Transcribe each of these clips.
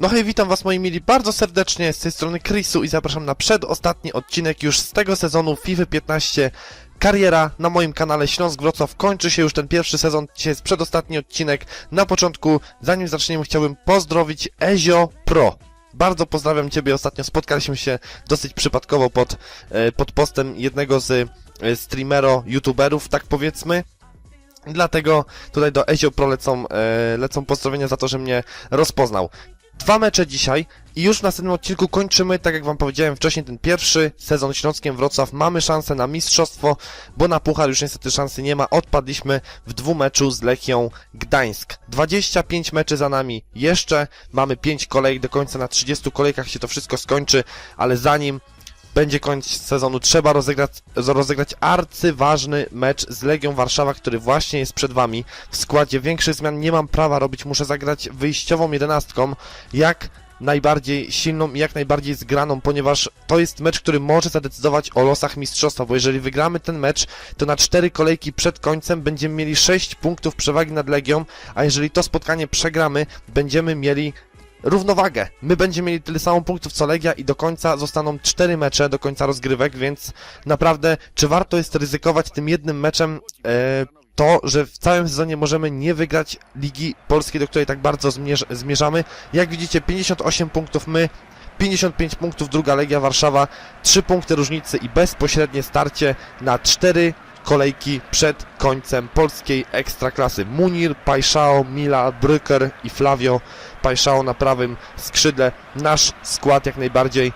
No hej, witam was moi mili bardzo serdecznie, z tej strony Chrisu i zapraszam na przedostatni odcinek już z tego sezonu FIFA 15 Kariera na moim kanale Śląsk Wrocław kończy się już ten pierwszy sezon, dzisiaj jest przedostatni odcinek. Na początku, zanim zaczniemy, chciałbym pozdrowić Ezio Pro. Bardzo pozdrawiam Ciebie, ostatnio spotkaliśmy się dosyć przypadkowo pod, e, pod postem jednego z e, streamero, youtuberów, tak powiedzmy. Dlatego tutaj do Ezio Pro lecą, e, lecą pozdrowienia za to, że mnie rozpoznał. Dwa mecze dzisiaj i już w następnym odcinku kończymy, tak jak wam powiedziałem wcześniej, ten pierwszy sezon Śląskiem Wrocław. Mamy szansę na mistrzostwo, bo na puchar już niestety szansy nie ma. Odpadliśmy w dwumeczu z Lechią Gdańsk. 25 meczy za nami jeszcze, mamy 5 kolejek do końca, na 30 kolejkach się to wszystko skończy, ale zanim będzie koniec sezonu, trzeba rozegrać, rozegrać arcyważny mecz z Legią Warszawa, który właśnie jest przed wami. W składzie większych zmian nie mam prawa robić, muszę zagrać wyjściową jedenastką, jak najbardziej silną i jak najbardziej zgraną, ponieważ to jest mecz, który może zadecydować o losach mistrzostwa, bo jeżeli wygramy ten mecz, to na cztery kolejki przed końcem będziemy mieli 6 punktów przewagi nad Legią, a jeżeli to spotkanie przegramy, będziemy mieli równowagę. My będziemy mieli tyle samo punktów co Legia i do końca zostaną cztery mecze do końca rozgrywek, więc naprawdę, czy warto jest ryzykować tym jednym meczem e, to, że w całym sezonie możemy nie wygrać Ligi Polskiej, do której tak bardzo zmierz zmierzamy. Jak widzicie, 58 punktów my, 55 punktów druga Legia Warszawa, 3 punkty różnicy i bezpośrednie starcie na 4 kolejki przed końcem polskiej ekstraklasy. Munir, Pajszao, Mila, Brücker i Flavio Pajszao na prawym skrzydle. Nasz skład jak najbardziej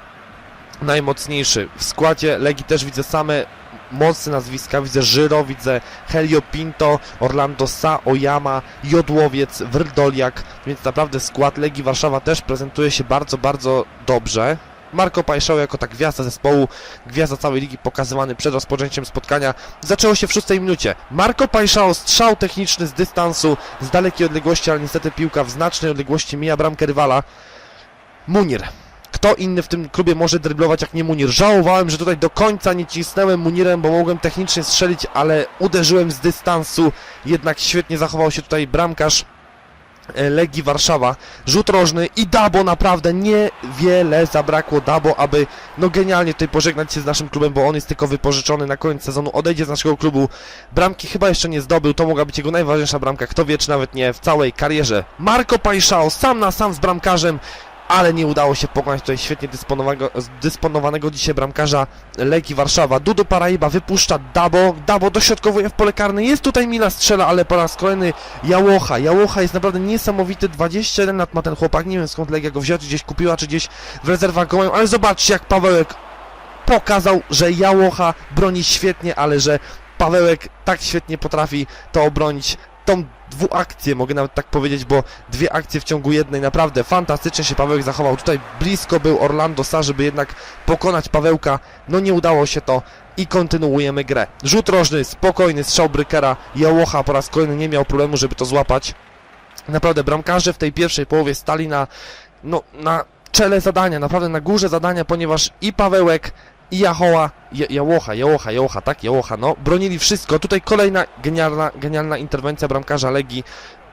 najmocniejszy. W składzie Legii też widzę same mocne nazwiska. Widzę Żyro, widzę Helio Pinto, Orlando Sa, Oyama, Jodłowiec, Wrdoliak, więc naprawdę skład Legii Warszawa też prezentuje się bardzo, bardzo dobrze. Marco Pajszał jako ta gwiazda zespołu, gwiazda całej ligi pokazywany przed rozpoczęciem spotkania. Zaczęło się w szóstej minucie. Marco Pajszał, strzał techniczny z dystansu, z dalekiej odległości, ale niestety piłka w znacznej odległości mija bramkę rywala. Munir. Kto inny w tym klubie może dryblować jak nie Munir? Żałowałem, że tutaj do końca nie cisnąłem Munirem, bo mogłem technicznie strzelić, ale uderzyłem z dystansu. Jednak świetnie zachował się tutaj bramkarz Legii Warszawa. Rzut rożny i Dabo naprawdę niewiele zabrakło Dabo, aby no genialnie tutaj pożegnać się z naszym klubem, bo on jest tylko wypożyczony na koniec sezonu, odejdzie z naszego klubu. Bramki chyba jeszcze nie zdobył, to mogła być jego najważniejsza bramka, kto wie czy nawet nie w całej karierze. Marco Pajszao sam na sam z bramkarzem ale nie udało się pokonać tutaj świetnie dysponowanego, dysponowanego dzisiaj bramkarza Legii Warszawa. Dudu Paraiba wypuszcza Dabo, Dabo dośrodkowuje w pole karne, jest tutaj Mila strzela, ale po raz kolejny Jałocha. Jałocha jest naprawdę niesamowity, 21 lat ma ten chłopak, nie wiem skąd Legia go wzięła, czy gdzieś kupiła, czy gdzieś w rezerwach go mają, ale zobaczcie jak Pawełek pokazał, że Jałocha broni świetnie, ale że Pawełek tak świetnie potrafi to obronić. Tą dwuakcję, mogę nawet tak powiedzieć, bo dwie akcje w ciągu jednej, naprawdę fantastycznie się Pawełek zachował. Tutaj blisko był Orlando Sa, żeby jednak pokonać Pawełka, no nie udało się to i kontynuujemy grę. Rzut rożny, spokojny strzał Brykera, Jałocha po raz kolejny nie miał problemu, żeby to złapać. Naprawdę bramkarze w tej pierwszej połowie stali na, no, na czele zadania, naprawdę na górze zadania, ponieważ i Pawełek, i Jachoła, ja, Jałocha, Jałocha, Jałocha, tak, Jałocha, no, bronili wszystko. Tutaj kolejna genialna, genialna interwencja bramkarza Legii.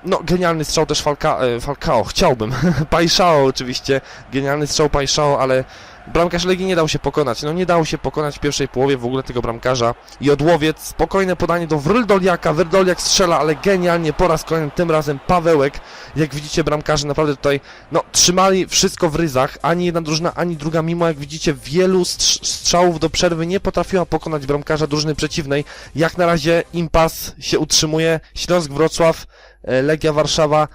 No, genialny strzał też Falca, e, Falcao, chciałbym. Pajszao oczywiście, genialny strzał Pajszao, ale bramkarz Legii nie dał się pokonać. No, nie dał się pokonać w pierwszej połowie w ogóle tego bramkarza. Jodłowiec, spokojne podanie do Wrdoliaka, Wrdoliak strzela, ale genialnie po raz kolejny, tym razem Pawełek. Jak widzicie, bramkarze naprawdę tutaj, no, trzymali wszystko w ryzach. Ani jedna drużyna, ani druga, mimo jak widzicie, wielu strz- strzałów do przerwy nie potrafiła pokonać bramkarza drużyny przeciwnej. Jak na razie impas się utrzymuje. Śląsk Wrocław, Legia Warszawa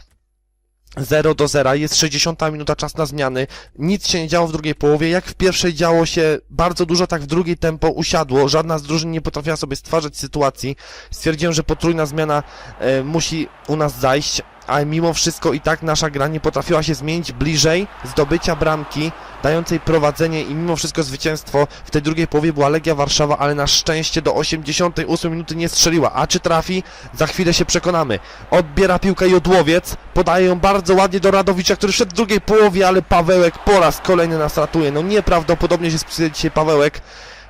0 do 0, jest 60 minuta, czas na zmiany, nic się nie działo w drugiej połowie, jak w pierwszej działo się bardzo dużo, tak w drugiej tempo usiadło, żadna z drużyn nie potrafiła sobie stwarzać sytuacji, stwierdziłem, że potrójna zmiana e, musi u nas zajść, ale mimo wszystko i tak nasza gra nie potrafiła się zmienić bliżej zdobycia bramki, dającej prowadzenie i mimo wszystko zwycięstwo. W tej drugiej połowie była Legia Warszawa, ale na szczęście do 88 minuty nie strzeliła. A czy trafi? Za chwilę się przekonamy. Odbiera piłkę Jodłowiec, podaje ją bardzo ładnie do Radowicza, który wszedł w drugiej połowie, ale Pawełek po raz kolejny nas ratuje. No nieprawdopodobnie się spisuje dzisiaj Pawełek.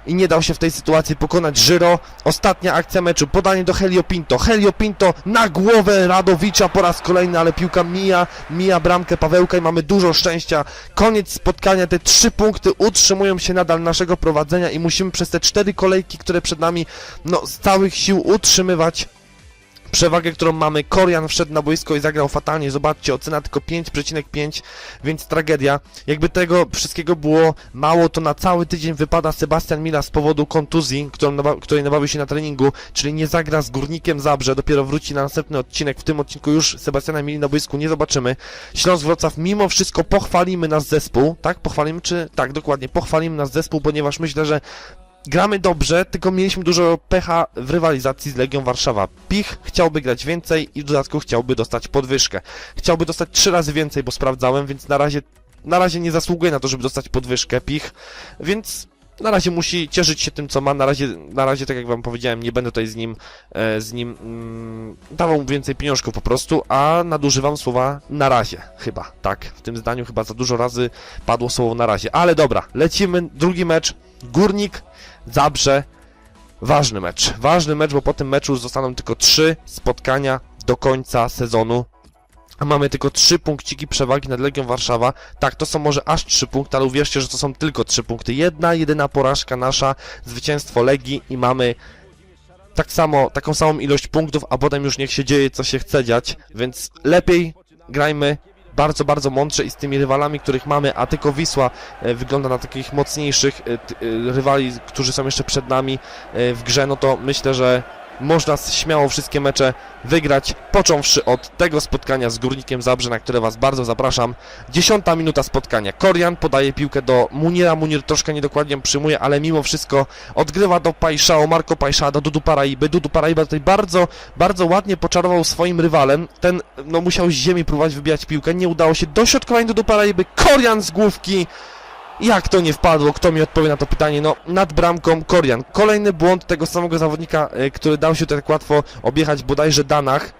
I nie dał się w tej sytuacji pokonać Żyro. Ostatnia akcja meczu, podanie do Helio Pinto. Helio Pinto na głowę Radowicza po raz kolejny, ale piłka mija, mija bramkę Pawełka i mamy dużo szczęścia. Koniec spotkania, te trzy punkty utrzymują się nadal naszego prowadzenia i musimy przez te cztery kolejki, które przed nami, no z całych sił utrzymywać przewagę, którą mamy. Korian wszedł na boisko i zagrał fatalnie. Zobaczcie, ocena tylko 5,5, więc tragedia. Jakby tego wszystkiego było mało, to na cały tydzień wypada Sebastian Mila z powodu kontuzji, którą której nabawił się na treningu, czyli nie zagra z Górnikiem Zabrze, dopiero wróci na następny odcinek. W tym odcinku już Sebastiana Mili na boisku nie zobaczymy. Śląsk Wrocław mimo wszystko pochwalimy nasz zespół, tak? Pochwalimy czy... Tak, dokładnie, pochwalimy nasz zespół, ponieważ myślę, że gramy dobrze, tylko mieliśmy dużo pecha w rywalizacji z Legią Warszawa. Pich chciałby grać więcej i w dodatku chciałby dostać podwyżkę. Chciałby dostać trzy razy więcej, bo sprawdzałem, więc na razie, na razie nie zasługuje na to, żeby dostać podwyżkę Pich, więc na razie musi cieszyć się tym, co ma. Na razie, na razie tak jak wam powiedziałem, nie będę tutaj z nim, e, z nim mm, dawał mu więcej pieniążków po prostu, a nadużywam słowa na razie, chyba, tak. W tym zdaniu chyba za dużo razy padło słowo na razie. Ale dobra, lecimy, drugi mecz. Górnik, Zabrze. Ważny mecz. Ważny mecz, bo po tym meczu zostaną tylko trzy spotkania do końca sezonu. A mamy tylko trzy punkciki przewagi nad Legią Warszawa. Tak, to są może aż trzy punkty, ale uwierzcie, że to są tylko trzy punkty. Jedna, jedyna porażka nasza, zwycięstwo Legii i mamy tak samo, taką samą ilość punktów, a potem już niech się dzieje, co się chce dziać. Więc lepiej grajmy bardzo, bardzo mądrze i z tymi rywalami, których mamy, a tylko Wisła e, wygląda na takich mocniejszych e, e, rywali, którzy są jeszcze przed nami w grze, no to myślę, że można śmiało wszystkie mecze wygrać, począwszy od tego spotkania z Górnikiem Zabrze, na które Was bardzo zapraszam. Dziesiąta minuta spotkania. Korian podaje piłkę do Muniera, Munier troszkę niedokładnie przyjmuje, ale mimo wszystko odgrywa do Pajszao, Marco Pajszao, do Dudu Paraiby. Dudu Paraiba tutaj bardzo, bardzo ładnie poczarował swoim rywalem. Ten, no musiał z ziemi próbować wybijać piłkę, nie udało się. Dośrodkowanie Dudu Paraiby, Korian z główki. Jak to nie wpadło? Kto mi odpowie na to pytanie? No, nad bramką Korian. Kolejny błąd tego samego zawodnika, y, który dał się tak łatwo objechać bodajże Danach.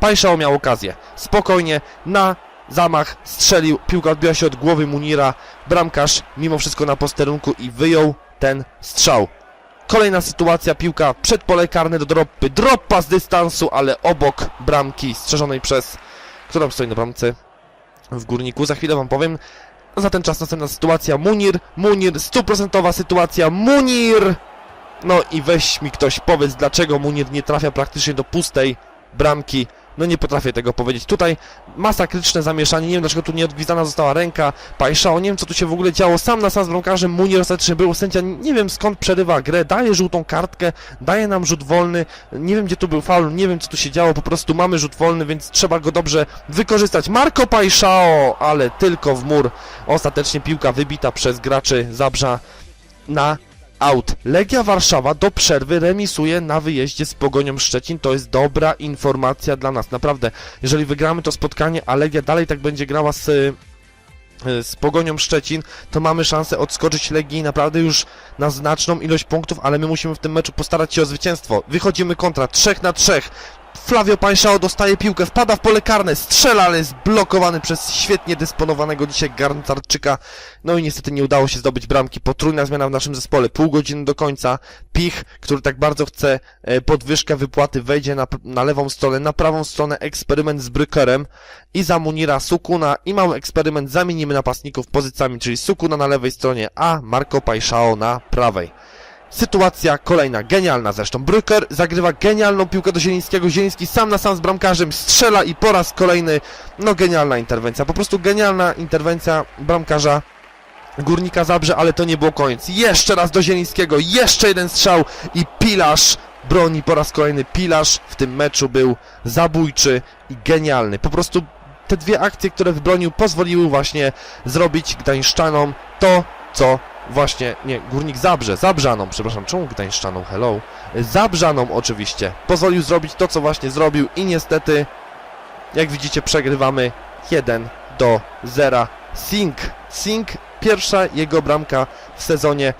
Pajszao miał okazję. Spokojnie, na zamach strzelił, piłka odbiła się od głowy Munira. Bramkarz mimo wszystko na posterunku i wyjął ten strzał. Kolejna sytuacja, piłka przed pole karne do Droppy. Droppa z dystansu, ale obok bramki strzeżonej przez... Która stoi na bramce? W Górniku. Za chwilę wam powiem. Za ten czas następna sytuacja. Munir, Munir, stuprocentowa sytuacja. Munir! No i weź mi ktoś, powiedz, dlaczego Munir nie trafia praktycznie do pustej bramki. No nie potrafię tego powiedzieć. Tutaj masakryczne zamieszanie. Nie wiem, dlaczego tu nie odgwizdana została ręka Pajszao. Nie wiem, co tu się w ogóle działo. Sam na sam z bramkarzem Munir ostatecznie był. Sędzia nie wiem skąd przerywa grę. Daje żółtą kartkę, daje nam rzut wolny. Nie wiem, gdzie tu był faul, nie wiem, co tu się działo. Po prostu mamy rzut wolny, więc trzeba go dobrze wykorzystać. Marco Pajszao, ale tylko w mur. Ostatecznie piłka wybita przez graczy Zabrza na out. Legia Warszawa do przerwy remisuje na wyjeździe z Pogonią Szczecin. To jest dobra informacja dla nas. Naprawdę, jeżeli wygramy to spotkanie, a Legia dalej tak będzie grała z y, z Pogonią Szczecin, to mamy szansę odskoczyć Legii naprawdę już na znaczną ilość punktów, ale my musimy w tym meczu postarać się o zwycięstwo. Wychodzimy kontra, 3 na 3. Flavio Pańszao dostaje piłkę, wpada w pole karne, strzela, ale jest blokowany przez świetnie dysponowanego dzisiaj Garncarczyka. No i niestety nie udało się zdobyć bramki. Potrójna zmiana w naszym zespole, pół godziny do końca. Pich, który tak bardzo chce e, podwyżkę wypłaty, wejdzie na, na lewą stronę, na prawą stronę eksperyment z Brykerem i za Munira Sukuna i mały eksperyment zamienimy napastników pozycjami, czyli Sukuna na lewej stronie, a Marco Pajszao na prawej. Sytuacja kolejna, genialna zresztą. Brücker zagrywa genialną piłkę do Zielińskiego. Zieliński sam na sam z bramkarzem strzela i po raz kolejny, no genialna interwencja. Po prostu genialna interwencja bramkarza Górnika Zabrze, ale to nie było koniec. Jeszcze raz do Zielińskiego, jeszcze jeden strzał i Pilarz broni po raz kolejny. Pilarz w tym meczu był zabójczy i genialny. Po prostu te dwie akcje, które wybronił, pozwoliły właśnie zrobić Gdańszczanom to, co właśnie, nie, Górnik Zabrze, Zabrzaną, przepraszam, czemu Gdańszczaną, hello? Zabrzaną oczywiście. Pozwolił zrobić to, co właśnie zrobił i niestety, jak widzicie, przegrywamy 1 do 0. Sink, Sink, pierwsza jego bramka w sezonie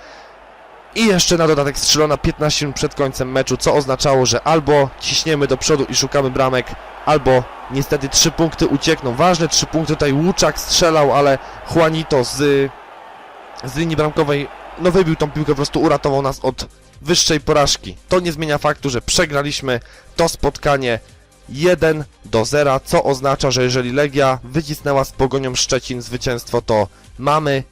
i jeszcze na dodatek strzelona 15 minut przed końcem meczu, co oznaczało, że albo ciśniemy do przodu i szukamy bramek, albo niestety 3 punkty uciekną. Ważne 3 punkty, tutaj Łuczak strzelał, ale Juanito z z linii bramkowej no wybił tą piłkę, po prostu uratował nas od wyższej porażki. To nie zmienia faktu, że przegraliśmy to spotkanie 1 do 0, co oznacza, że jeżeli Legia wycisnęła z Pogonią Szczecin zwycięstwo, to mamy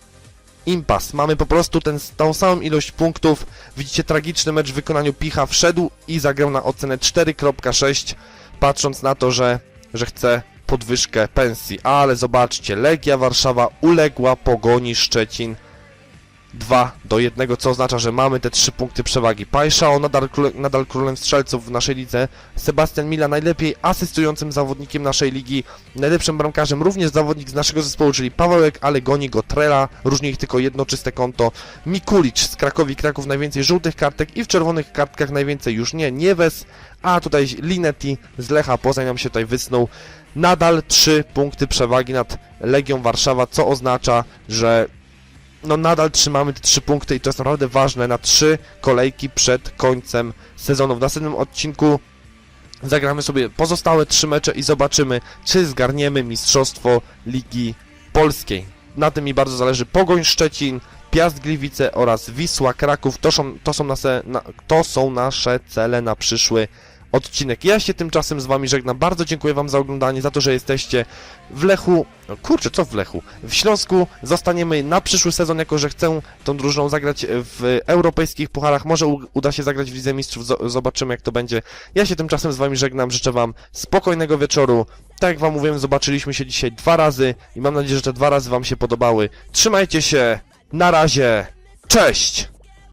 impas. Mamy po prostu ten, tą samą ilość punktów. Widzicie tragiczny mecz w wykonaniu Picha. Wszedł i zagrał na ocenę 4.6, patrząc na to, że, że chce podwyżkę pensji. Ale zobaczcie, Legia Warszawa uległa Pogoni Szczecin 2 do 1, co oznacza, że mamy te 3 punkty przewagi. Pajszao nadal, nadal królem strzelców w naszej lidze. Sebastian Mila najlepiej asystującym zawodnikiem naszej ligi. Najlepszym bramkarzem również zawodnik z naszego zespołu, czyli Pawełek, ale goni go Trela. Różni ich tylko jedno czyste konto. Mikulicz z Krakowi Kraków najwięcej żółtych kartek i w czerwonych kartkach najwięcej już nie. Nieves, a tutaj Linetti z Lecha Poznań nam się tutaj wysnuł. Nadal 3 punkty przewagi nad Legią Warszawa, co oznacza, że no nadal trzymamy te trzy punkty i to jest naprawdę ważne na trzy kolejki przed końcem sezonu. W następnym odcinku zagramy sobie pozostałe trzy mecze i zobaczymy, czy zgarniemy Mistrzostwo Ligi Polskiej. Na tym mi bardzo zależy Pogoń Szczecin, Piast Gliwice oraz Wisła Kraków. To są, to są, nasze, na, to są nasze cele na przyszły odcinek. Ja się tymczasem z Wami żegnam. Bardzo dziękuję Wam za oglądanie, za to, że jesteście w Lechu. No kurczę, co w Lechu? W Śląsku zostaniemy na przyszły sezon, jako że chcę tą drużyną zagrać w europejskich pucharach. Może uda się zagrać w Lidze Mistrzów, zo- zobaczymy jak to będzie. Ja się tymczasem z Wami żegnam, życzę Wam spokojnego wieczoru. Tak jak Wam mówiłem, zobaczyliśmy się dzisiaj dwa razy i mam nadzieję, że te dwa razy Wam się podobały. Trzymajcie się, na razie, cześć!